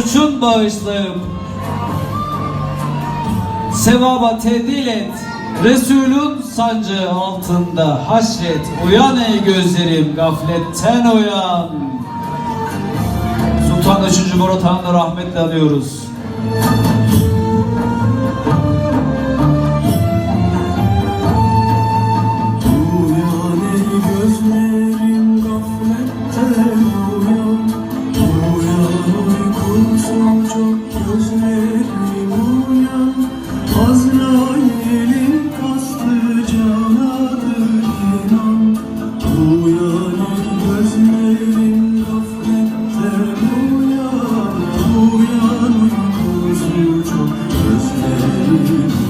suçun bağışlayıp sevaba tedil et. Resulün sancı altında haşret. Uyan ey gözlerim gafletten uyan. Sultan 3. Murat Han'ı rahmetle anıyoruz. Çok gözlerim uyan. Azrail'in kaslı canadır inan. Uyanan gözlerim gafletten uyan. Uyanan gözüm çok gözlerim